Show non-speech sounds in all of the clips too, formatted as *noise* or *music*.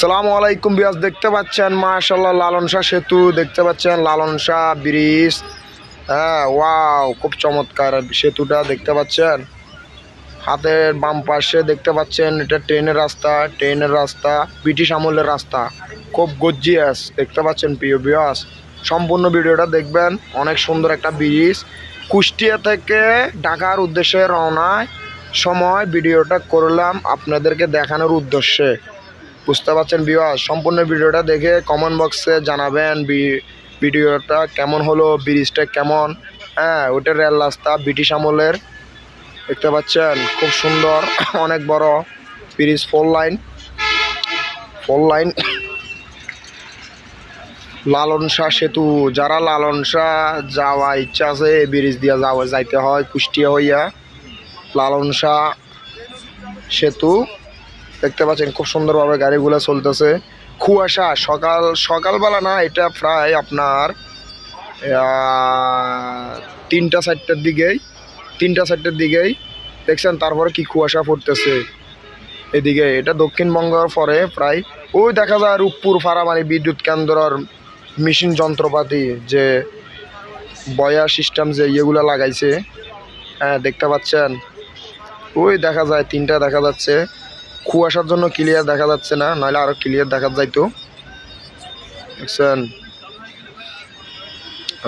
সালামু আলাইকুম বিয়াস, দেখতে পাচ্ছেন মাশাল্লাহ লালন শাহ সেতু, দেখতে পাচ্ছেন লালন শাহ ব্রিজ। হ্যাঁ ওয়াও, খুব চমৎকার সেতুটা দেখতে পাচ্ছেন। হাতের বাম পাশে দেখতে পাচ্ছেন, এটা ট্রেনের রাস্তা ট্রেনের রাস্তা, ব্রিটিশ আমলের রাস্তা। খুব গজ্জিয়াস দেখতে পাচ্ছেন প্রিয় বিয়াস। সম্পূর্ণ ভিডিওটা দেখবেন, অনেক সুন্দর একটা ব্রিজ। কুষ্টিয়া থেকে ঢাকার উদ্দেশ্যে রওনায় সময় ভিডিওটা করলাম আপনাদেরকে দেখানোর উদ্দেশ্যে। বুঝতে পারছেন বিওয়াস সম্পূর্ণ ভিডিওটা দেখে কমেন্ট বক্সে জানাবেন ভিডিওটা কেমন হলো ব্রিজটা কেমন? হ্যাঁ ওটা রেল রাস্তা, ব্রিটিশ আমলের, দেখতে পাচ্ছেন? খুব সুন্দর, *coughs* অনেক বড় bridge four lane four lane Lalon সেতু। যারা লালন যাওয়া ইচ্ছা আছে ব্রিজ দিয়ে যাওয়া, যাইতে হয়, কুষ্টিয়া হইয়া, লালন সেতু। দেখতে পাচ্ছেন খুব সুন্দরভাবে গাড়িগুলো চলতেছে। কুয়াশা, সকাল, সকালবেলা না, এটা প্রায় আপনার তিনটা চারটার দিকেই, তিনটা চারটার দিকেই। দেখছেন, তারপরে কি কুয়াশা পড়তেছে এদিকে। এটা দক্ষিণবঙ্গের পরে প্রায়, ওই দেখা যায় রূপপুর, ফারামারি বিদ্যুৎ কেন্দ্রর মেশিন যন্ত্রপাতি যে বয়া সিস্টেম যে ইয়েগুলো লাগাইছে। হ্যাঁ দেখতে পাচ্ছেন? ওই দেখা যায়, তিনটা দেখা যাচ্ছে। কুয়াশার জন্য ক্লিয়ার দেখা যাচ্ছে না, নাহলে আরও ক্লিয়ার দেখা যাইতো। দেখছেন?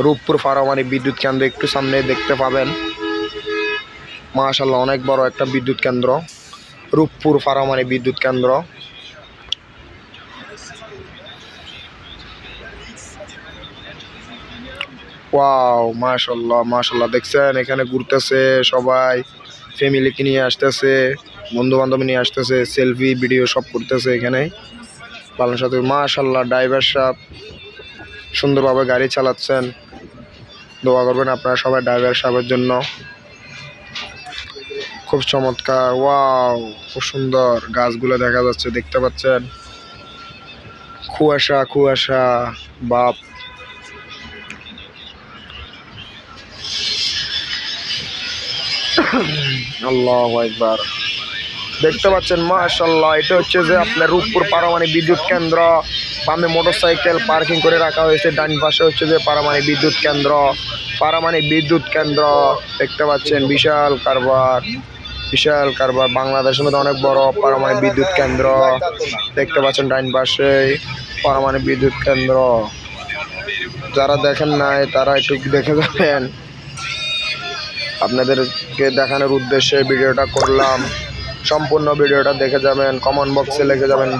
রূপপুর ফারামারি বিদ্যুৎ কেন্দ্র একটু সামনে দেখতে পাবেন। মাশাল্লাহ অনেক বড় একটা বিদ্যুৎ কেন্দ্র। রূপপুর ফারামারি বিদ্যুৎ কেন্দ্র। ওয়াও মাশাল্লাহ মাশাল্লাহ দেখছেন? এখানে ঘুরতেছে সবাই ফ্যামিলিকে নিয়ে আসতেছে। বন্ধু বান্ধব নিয়ে আসতেছে সেলফি ভিডিও সব করতেছে এখানে। পালন সাথে মাশাল্লাহ ড্রাইভার সাহেব সুন্দরভাবে গাড়ি চালাচ্ছেন। দোয়া করবেন আপনারা সবাই ড্রাইভার সাহেবের জন্য। খুব চমৎকার ওয়াও খুব সুন্দর গাছগুলো দেখা যাচ্ছে, দেখতে পাচ্ছেন। কুয়াশা কুয়াশা, বাপ। আল্লাহ একবার দেখতে পাচ্ছেন মাশাল্লাহ এটা হচ্ছে যে আপনার রূপপুর পারমাণবিক বিদ্যুৎ কেন্দ্র। বামে মোটরসাইকেল পার্কিং করে রাখা হয়েছে, ডান পাশে হচ্ছে যে পারমাণবিক বিদ্যুৎ কেন্দ্র। পারমাণবিক বিদ্যুৎ কেন্দ্র, দেখতে পাচ্ছেন, বিশাল কারবার বিশাল কারবার। বাংলাদেশের মধ্যে অনেক বড় পারমাণবিক বিদ্যুৎ কেন্দ্র। দেখতে পাচ্ছেন ডাইন পাশে পারমাণবিক বিদ্যুৎ কেন্দ্র। যারা দেখেন নাই, তারা একটু দেখে যাবেন। আপনাদেরকে দেখানোর উদ্দেশ্যে ভিডিওটা করলাম। সম্পূর্ণ ভিডিওটা দেখে যাবেন কমেন্ট বক্সে লিখে যাবেন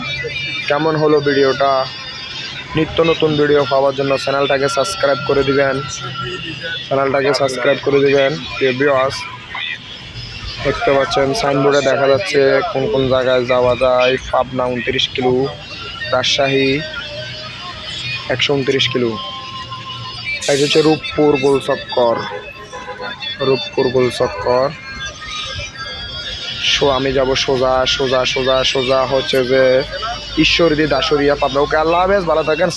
কেমন হলো ভিডিওটা। নিত্য নতুন ভিডিও পাওয়ার জন্য চ্যানেলটাকে সাবস্ক্রাইব করে দিবেন। চ্যানেলটাকে সাবস্ক্রাইব করে দিবেন ভিউয়ার্স দেখতে পাচ্ছেন সাইনবোর্ডে দেখা যাচ্ছে কোন কোন জায়গায় যাওয়া যায়। পাবনা উনত্রিশ কিলো, রাজশাহী একশো উনত্রিশ কিলো। এটা হচ্ছে রূপপুর গোলচক্কর। রূপপুর গোলচক্কর। আমি যাব সোজা সোজা সোজা সোজা হচ্ছে যে ঈশ্বরদী, দাসরিয়া, পাবনা। ওকে, আল্লাহ হাফেজ, ভালো থাকেন